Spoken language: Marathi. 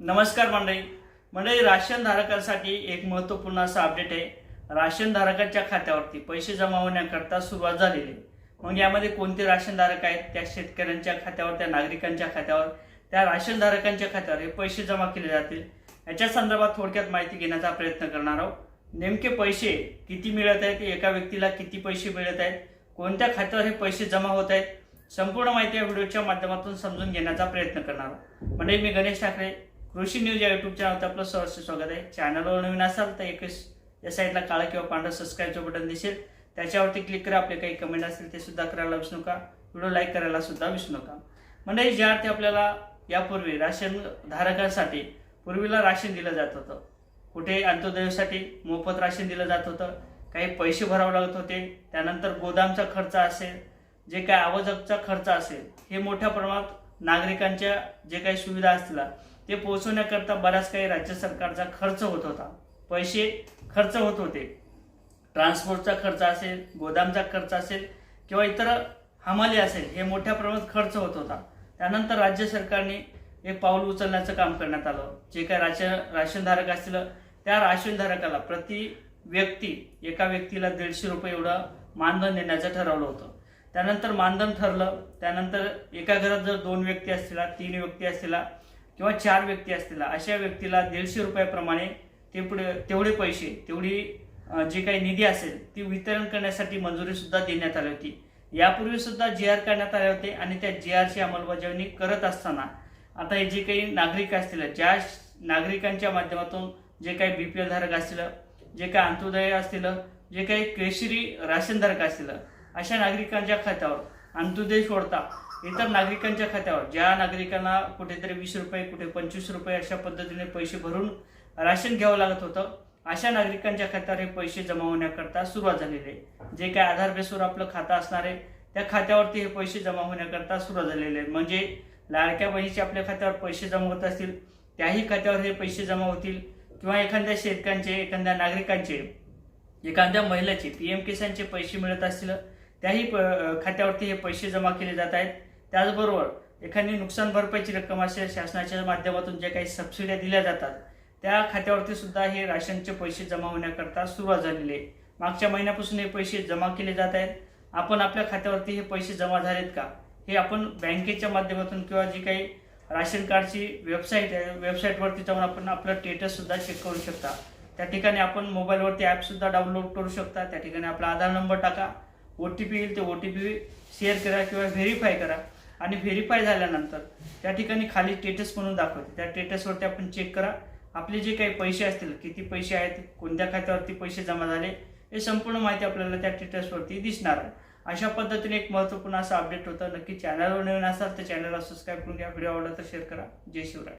नमस्कार मंडळी. मंडळी राशन धारकांसाठी एक महत्त्वपूर्ण असा अपडेट आहे. राशनधारकांच्या खात्यावरती पैसे जमा होण्याकरता सुरुवात झालेली आहे. मग यामध्ये कोणते राशन धारक आहेत? त्या शेतकऱ्यांच्या खात्यावर त्या नागरिकांच्या खात्यावर त्या राशन धारकांच्या खात्यावर हे पैसे जमा केले जातील? याच्या संदर्भात थोडक्यात माहिती घेण्याचा प्रयत्न करणार आहोत. नेमके पैसे किती मिळत आहेत? एका व्यक्तीला किती पैसे मिळत आहेत? कोणत्या खात्यावर हे पैसे जमा होत आहेत? संपूर्ण माहिती या व्हिडिओच्या माध्यमातून समजून घेण्याचा प्रयत्न करणार आहोत. म्हणजे मी गणेश ठाकरे कृषी न्यूज या युट्यूब चॅनलवर आपलं सहर्ष स्वागत आहे. चॅनलवर नवीन असाल तर एक या साईडला काळा किंवा पांढरा सबस्क्राईबचं बटन दिसेल. त्याच्यावरती क्लिक करा आपले काही कमेंट असतील ते सुद्धा करायला विसरू नका. व्हिडिओ लाईक करायला सुद्धा विसरू नका. म्हणजे ज्या अर्थी आपल्याला यापूर्वी राशन धारकांसाठी पूर्वीला राशन दिलं जात होतं कुठे अंत्योदयासाठी मोफत राशन दिलं जात होतं काही पैसे भरावे लागत होते त्यानंतर गोदामचा खर्च असेल जे काही आवाजकचा खर्च असेल हे मोठ्या प्रमाणात नागरिकांच्या जे काही सुविधा असतील ते पोहोचवण्याकरता बराच काही राज्य सरकारचा खर्च होत होता. पैसे खर्च होत होते. ट्रान्सपोर्टचा खर्च असेल गोदामचा खर्च असेल किंवा इतर हमाली असेल हे मोठ्या प्रमाणात खर्च होत होता. त्यानंतर राज्य सरकारने एक पाऊल उचलण्याचं काम करण्यात आलं. जे काही राशन राशनधारक असतील त्या राशनधारकाला प्रति व्यक्ती एका व्यक्तीला दीडशे रुपये एवढं मानधन देण्याचं ठरवलं होतं. त्यानंतर मानधन ठरलं. त्यानंतर एका घरात जर दोन व्यक्ती असतील तीन व्यक्ती असतील किंवा चार व्यक्ती असतील अशा व्यक्तीला दीडशे रुपयाप्रमाणे ते पुढे तेवढे पैसे तेवढी जे जी काही निधी असेल ती वितरण करण्यासाठी मंजुरी सुद्धा देण्यात आली होती. यापूर्वी सुद्धा जी आर करण्यात आले होते आणि त्या जी आरची अंमलबजावणी करत असताना आता हे जे काही नागरिक असतील ज्या नागरिकांच्या माध्यमातून जे काही बी पी एल धारक असतील जे काही अंत्योदय असतील जे काही केशरी राशनधारक असतील अशा नागरिकांच्या खात्यावर अंत्योदय सोडता इतर नागरिकांच्या खात्यावर. ज्या नागरिकांना कुठेतरी वीस रुपये कुठे पंचवीस रुपये अशा पद्धतीने पैसे भरून राशन घ्यावं लागत होतं अशा नागरिकांच्या खात्यावर हे पैसे जमा होण्याकरता सुरुवात झालेली आहे. जे काय आधार बेसवर आपलं खातं असणार आहे त्या खात्यावरती हे पैसे जमा होण्याकरता सुरुवात झालेले आहे. म्हणजे लाडक्या बहिणीचे आपल्या खात्यावर पैसे जमा होत असतील त्याही खात्यावर हे पैसे जमा होतील किंवा एखाद्या शेतकऱ्यांचे एखाद्या नागरिकांचे एखाद्या महिलाचे पी एम किसानचे पैसे मिळत असतील त्याही प- खात्यावरती हे पैसे जमा केले जात आहेत. त्याचबरोबर एखादी नुकसान भरपाईची रक्कम असेल शासनाच्या माध्यमातून जे काही सबसिड्या दिल्या जातात त्या खात्यावरती सुद्धा हे राशनचे पैसे जमा होण्याकरता सुरुवात झालेली आहे. मागच्या महिन्यापासून हे पैसे जमा केले जात आहेत. आपण आपल्या खात्यावरती हे पैसे जमा झालेत का? हे आपण बँकेच्या माध्यमातून किंवा जी काही राशन कार्डची वेबसाईट आहे वेबसाईटवरती जाऊन आपण आपलं स्टेटससुद्धा चेक करू शकता. त्या ठिकाणी आपण मोबाईलवरती ॲपसुद्धा डाउनलोड करू शकता. त्या ठिकाणी आपला आधार नंबर टाका. ओ टी पी येईल ते ओ टी पी शेअर करा किंवा व्हेरीफाय करा. आणि व्हेरीफाय झाल्यानंतर त्या ठिकाणी खाली स्टेटस म्हणून दाखवते. त्या स्टेटसवरती आपण चेक करा. आपले जे काही पैसे असतील किती पैसे आहेत कोणत्या खात्यावरती पैसे जमा झाले हे संपूर्ण माहिती आपल्याला त्या स्टेटसवरती दिसणार आहे. अशा पद्धतीने एक महत्त्वपूर्ण असं अपडेट होतं. नक्की चॅनलवर नवीन असाल तर चॅनलला सबस्क्राईब करून घ्या. व्हिडिओ आवडला तर शेअर करा. जय शिवराय.